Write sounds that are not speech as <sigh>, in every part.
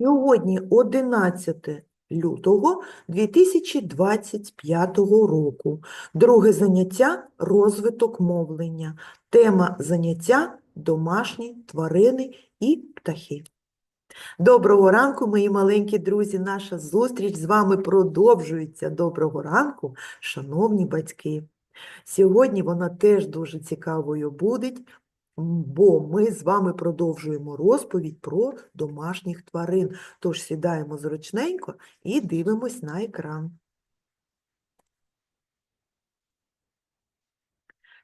Сьогодні 11 лютого 2025 року. Друге заняття – розвиток мовлення. Тема заняття – домашні тварини і птахи. Доброго ранку, мої маленькі друзі! Наша зустріч з вами продовжується. Доброго ранку, шановні батьки! Сьогодні вона теж дуже цікавою буде, бо ми з вами продовжуємо розповідь про домашніх тварин. Тож сідаємо зручненько і дивимось на екран.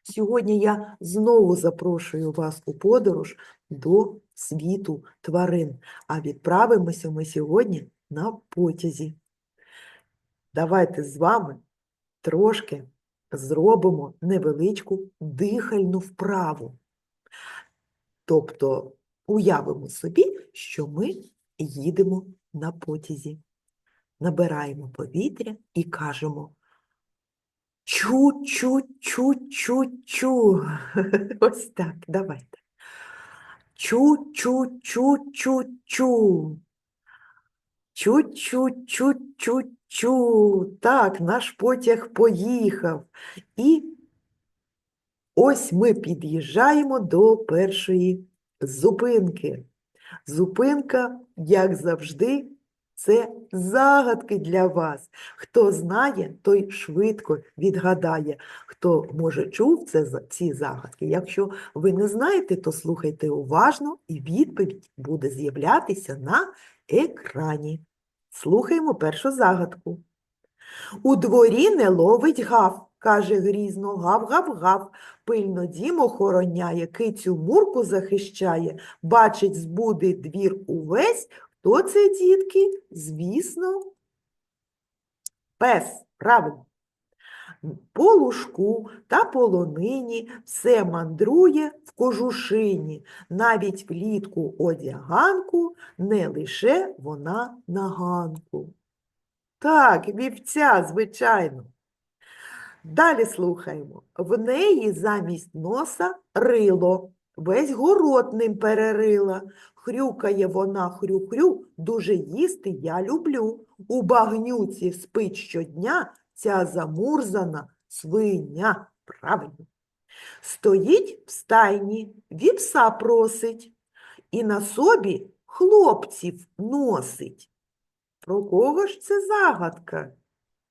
Сьогодні я знову запрошую вас у подорож до світу тварин, а відправимося ми сьогодні на потязі. Давайте з вами трошки зробимо невеличку дихальну вправу. Тобто уявимо собі, що ми їдемо на потязі. Набираємо повітря і кажемо чу-чу-чу-чу-чу. <laughs> Ось так, давайте. Чу-чу-чу-чу-чу. Чу-чу-чу-чу-чу. Так, наш потяг поїхав. І ось ми під'їжджаємо до першої зупинки. Зупинка, як завжди, це загадки для вас. Хто знає, той швидко відгадає. Хто, може, чув це, ці загадки. Якщо ви не знаєте, то слухайте уважно, і відповідь буде з'являтися на екрані. Слухаємо першу загадку. У дворі не ловить гав, каже грізно, гав-гав-гав. Пильно дім охороняє, кицю мурку захищає, бачить збуди двір увесь. Хто це, дітки? Звісно, пес, правильно. По лужку та полонині все мандрує в кожушині, навіть влітку одяганку, не лише вона на ганку. Так, вівця, звичайно. Далі слухаємо. В неї замість носа рило, весь город ним перерила. Хрюкає вона хрю-хрю, дуже їсти я люблю. У багнюці спить щодня ця замурзана свиня. Правильно. Стоїть в стайні, вівса просить, і на собі хлопців носить. Про кого ж це загадка?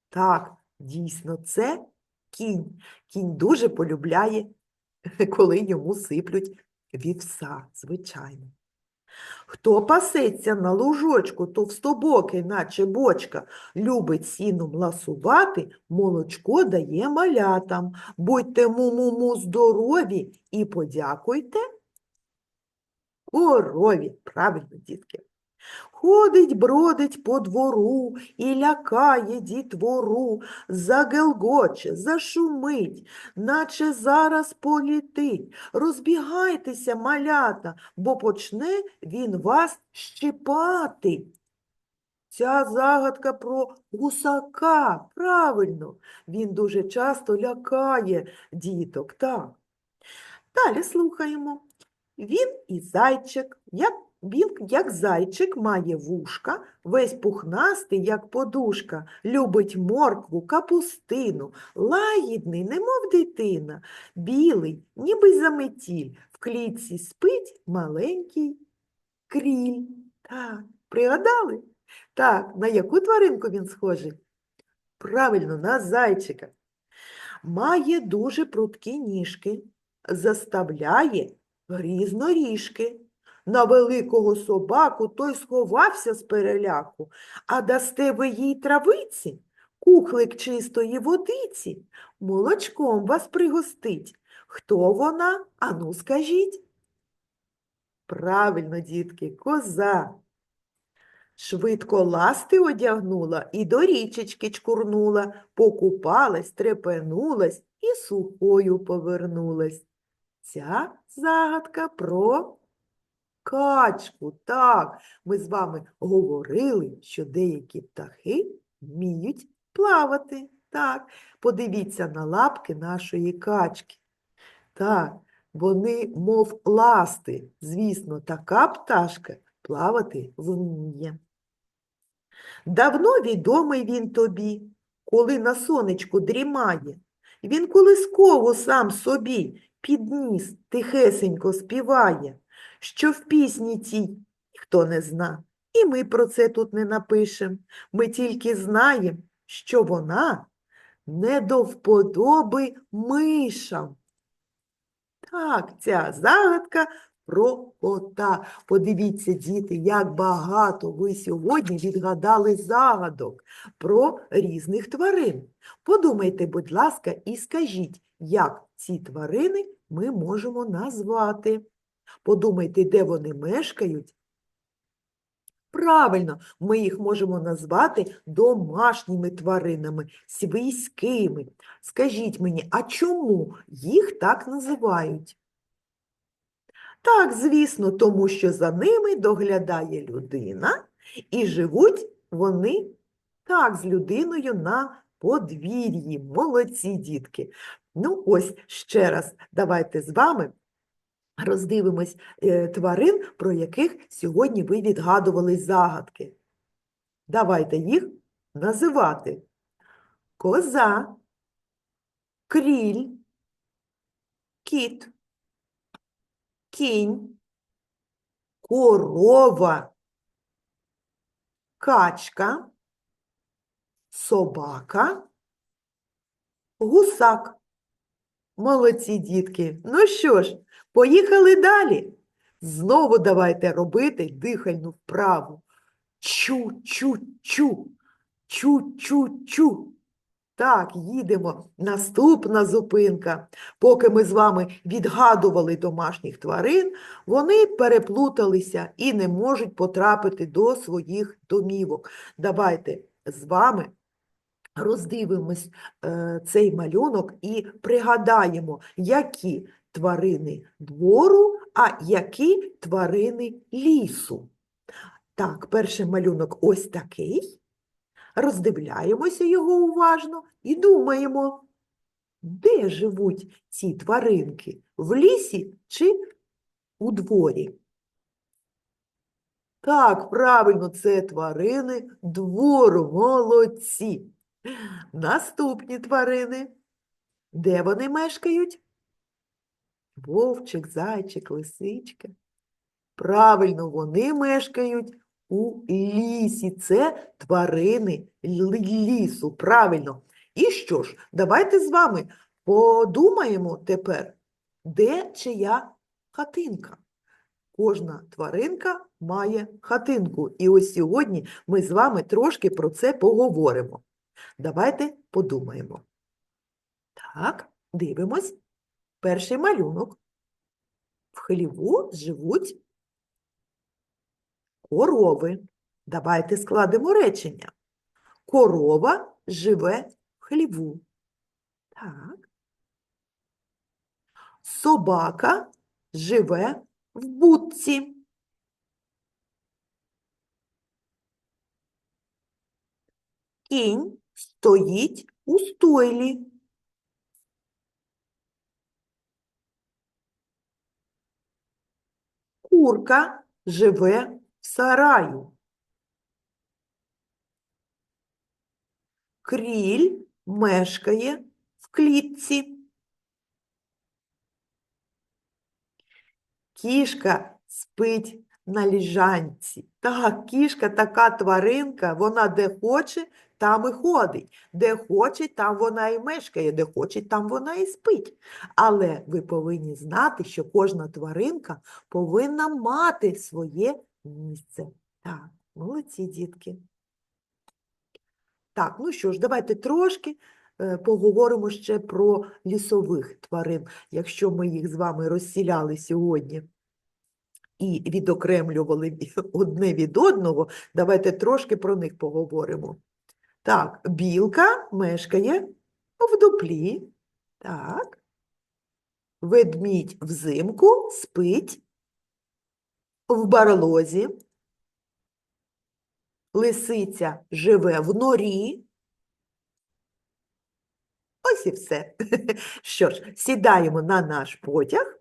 Так, дійсно, це кінь. Кінь дуже полюбляє, <laughs> коли йому сиплють вівса, звичайно. Хто пасеться на лужочку, товстобокий, наче бочка, любить сіном ласувати, молочко дає малятам. Будьте му-му-му здорові і подякуйте корові. Правильно, дітки. Ходить, бродить по двору і лякає дітвору, загелгоче, зашумить, наче зараз політить. Розбігайтеся, малята, бо почне він вас щипати. Ця загадка про гусака, правильно, він дуже часто лякає діток, так. Далі слухаємо. Він і зайчик, як він, як зайчик, має вушка, весь пухнастий, як подушка, любить моркву, капустину, лагідний, немов дитина, білий, ніби заметіль, в клітці спить маленький кріль. Так, пригадали? Так, на яку тваринку він схожий? Правильно, на зайчика. Має дуже прудкі ніжки, заставляє грізно ріжки. На великого собаку той сховався з переляку, а дасте ви їй травиці, кухлик чистої водиці, молочком вас пригостить. Хто вона? Ану, скажіть. Правильно, дітки, коза. Швидко ласти одягнула і до річечки чкурнула, покупалась, трепенулась і сухою повернулась. Ця загадка про качку. Так, ми з вами говорили, що деякі птахи вміють плавати. Так, подивіться на лапки нашої качки. Так, вони, мов ласти. Звісно, така пташка плавати вміє. Давно відомий він тобі, коли на сонечку дрімає. Він колисково сам собі підніс, тихесенько співає, що в пісні цій ніхто не зна. І ми про це тут не напишем. Ми тільки знаємо, що вона не до вподоби мишам. Так, ця загадка про кота. Подивіться, діти, як багато ви сьогодні відгадали загадок про різних тварин. Подумайте, будь ласка, і скажіть, як ці тварини ми можемо назвати. Подумайте, де вони мешкають. Правильно, ми їх можемо назвати домашніми тваринами, свійськими. Скажіть мені, а чому їх так називають? Так, звісно, тому що за ними доглядає людина, і живуть вони так з людиною на подвір'ї. Молодці, дітки. Ну, ось ще раз давайте з вами роздивимось е, тварин, про яких сьогодні ви відгадували загадки. Давайте їх називати. Коза, кріль, кіт, кінь, корова, качка, собака, гусак. Молодці, дітки. Ну що ж, поїхали далі. Знову давайте робити дихальну вправу. Чу-чу-чу, чу-чу-чу. Так, їдемо. Наступна зупинка. Поки ми з вами відгадували домашніх тварин, вони переплуталися і не можуть потрапити до своїх домівок. Давайте з вами роздивимось е, цей малюнок і пригадаємо, які тварини двору, а які тварини лісу. Так, перший малюнок ось такий. Роздивляємося його уважно і думаємо, де живуть ці тваринки? В лісі чи у дворі? Так, правильно, це тварини двору, молодці. Наступні тварини. Де вони мешкають? Вовчик, зайчик, лисичка. Правильно, вони мешкають у лісі. Це тварини лісу. Правильно. І що ж, давайте з вами подумаємо тепер, де чия хатинка. Кожна тваринка має хатинку. І ось сьогодні ми з вами трошки про це поговоримо. Давайте подумаємо. Так, дивимось. Перший малюнок. В хліву живуть корови. Давайте складемо речення. Корова живе в хліву. Так. Собака живе в будці. Кінь стоїть у стойлі. Курка живе в сараю. Кріль мешкає в клітці. Кішка спить на ліжанці. Так, кішка така тваринка, вона де хоче, там і ходить. Де хоче, там вона і мешкає, де хоче, там вона і спить. Але ви повинні знати, що кожна тваринка повинна мати своє місце. Так, молодці, дітки. Так, ну що ж, давайте трошки е, поговоримо ще про лісових тварин, якщо ми їх з вами розсіляли сьогодні і відокремлювали <laughs> одне від одного, давайте трошки про них поговоримо. Так, білка мешкає в дуплі. Так. Ведмідь взимку спить в барлозі. Лисиця живе в норі. Ось і все. <laughs> Що ж, сідаємо на наш потяг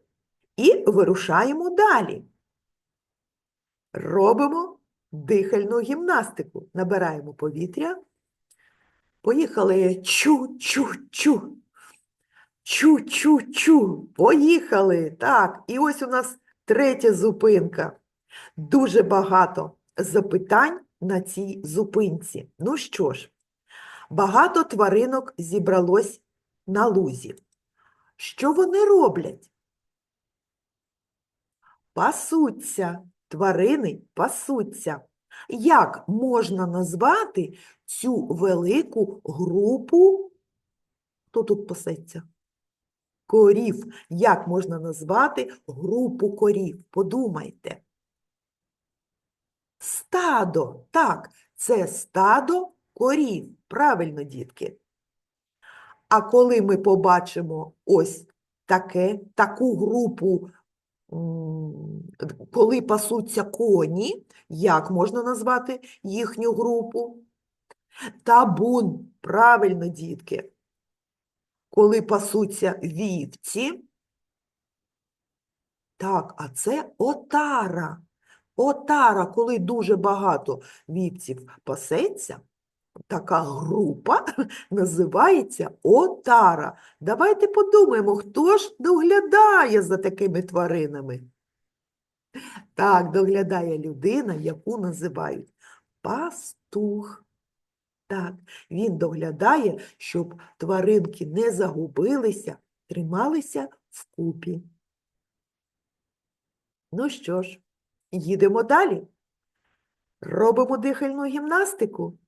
і вирушаємо далі. Робимо дихальну гімнастику. Набираємо повітря. Поїхали. Чу-чу-чу. Чу-чу-чу. Поїхали. Так, і ось у нас третя зупинка. Дуже багато запитань на цій зупинці. Ну що ж, багато тваринок зібралось на лузі. Що вони роблять? Пасуться. Тварини пасуться. Як можна назвати цю велику групу? Хто тут пасеться? Корів. Як можна назвати групу корів? Подумайте. Стадо. Так, це стадо корів. Правильно, дітки. А коли ми побачимо ось таке, таку групу, коли пасуться коні, як можна назвати їхню групу? Табун. Правильно, дітки. Коли пасуться вівці. Так, а це отара. Отара, коли дуже багато вівців пасеться, така група <laughs> називається отара. Давайте подумаємо, хто ж доглядає за такими тваринами. Так, доглядає людина, яку називають пастух. Так, він доглядає, щоб тваринки не загубилися, трималися вкупі. Ну що ж, їдемо далі. Робимо дихальну гімнастику.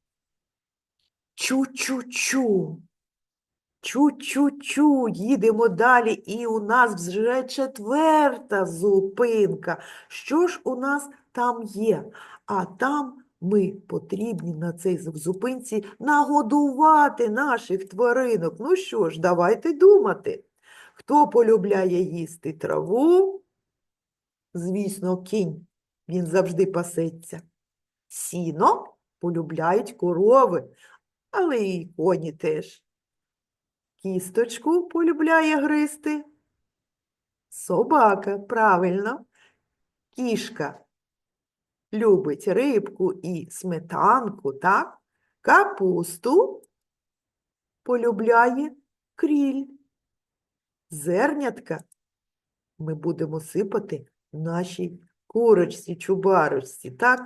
Чу-чу-чу. Чу-чу-чу, їдемо далі, і у нас вже четверта зупинка. Що ж у нас там є? А там ми потрібні на цій зупинці нагодувати наших тваринок. Ну що ж, давайте думати. Хто полюбляє їсти траву? Звісно, кінь. Він завжди пасеться. Сіно полюбляють корови, але і коні теж. Кісточку полюбляє гризти. Собака, правильно. Кішка любить рибку і сметанку, так? Капусту полюбляє кріль. Зернятка ми будемо сипати нашій курочці, чубарочці, так?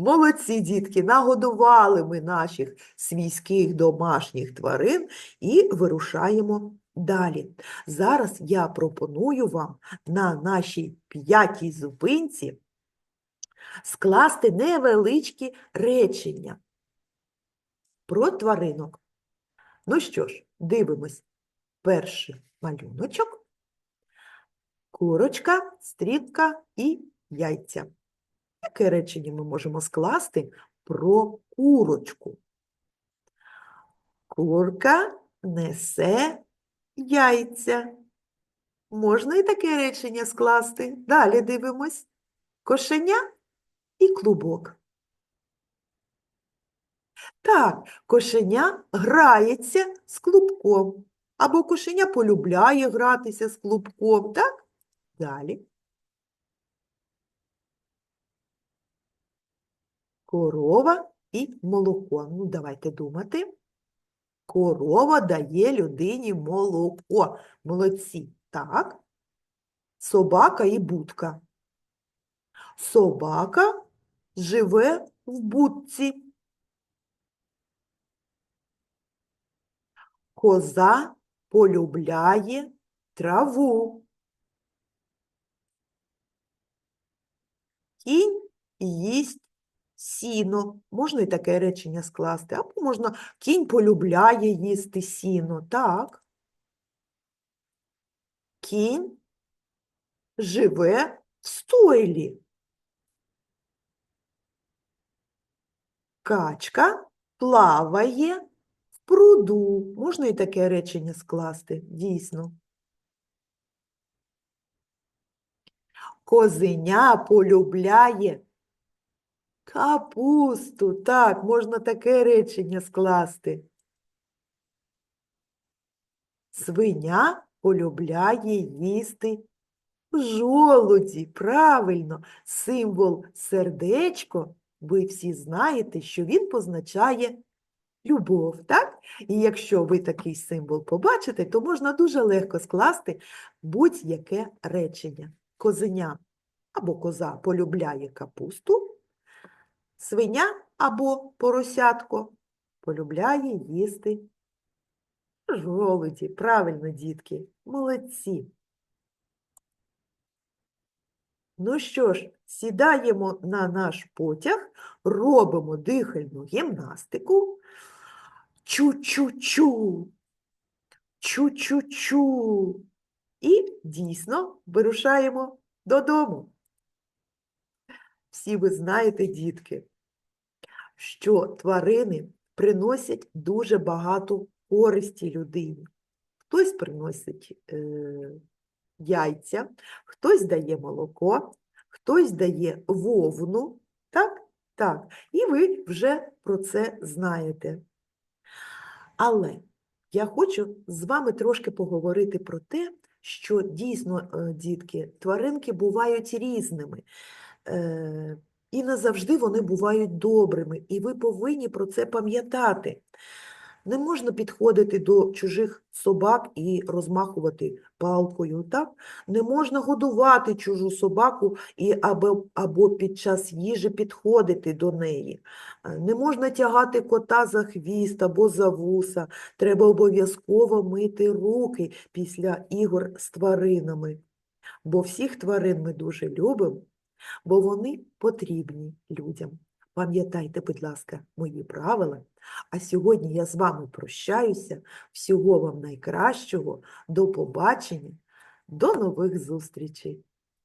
Молодці, дітки, нагодували ми наших свійських домашніх тварин і вирушаємо далі. Зараз я пропоную вам на нашій п'ятій зупинці скласти невеличкі речення про тваринок. Ну що ж, дивимось. Перший малюночок, курочка, стрітка і яйця. Яке речення ми можемо скласти про курочку? Курка несе яйця. Можна і таке речення скласти. Далі дивимось. Кошеня і клубок. Так, кошеня грається з клубком. Або кошеня полюбляє гратися з клубком, так? Далі. Корова і молоко. Ну, давайте думати. Корова дає людині молоко. Молодці. Так. Собака і будка. Собака живе в будці. Коза полюбляє траву. Кінь їсть сіно. Можна і таке речення скласти, або можна кінь полюбляє їсти сіно. Так. Кінь живе в стойлі. Качка плаває в пруду. Можна і таке речення скласти, дійсно. Козеня полюбляє капусту. Так, можна таке речення скласти. Свиня полюбляє їсти Жолуді, правильно, символ сердечко, ви всі знаєте, що він позначає любов, так? І якщо ви такий символ побачите, то можна дуже легко скласти будь-яке речення. Козеня або коза полюбляє капусту, свиня або поросятко полюбляє їсти жолуді. Правильно, дітки, молодці. Ну що ж, сідаємо на наш потяг, робимо дихальну гімнастику. Чу-чу-чу, чу-чу-чу. І дійсно вирушаємо додому. Всі ви знаєте, дітки, що тварини приносять дуже багато користі людині. Хтось приносить е, яйця, хтось дає молоко, хтось дає вовну, так? Так. І ви вже про це знаєте. Але я хочу з вами трошки поговорити про те, що дійсно, е, дітки, тваринки бувають різними. І не завжди вони бувають добрими, і ви повинні про це пам'ятати. Не можна підходити до чужих собак і розмахувати палкою, так? Не можна годувати чужу собаку і або, або під час їжі підходити до неї. Не можна тягати кота за хвіст або за вуса. Треба обов'язково мити руки після ігор з тваринами. Бо всіх тварин ми дуже любимо, бо вони потрібні людям. Пам'ятайте, будь ласка, мої правила. А сьогодні я з вами прощаюся. Всього вам найкращого. До побачення, до нових зустрічей!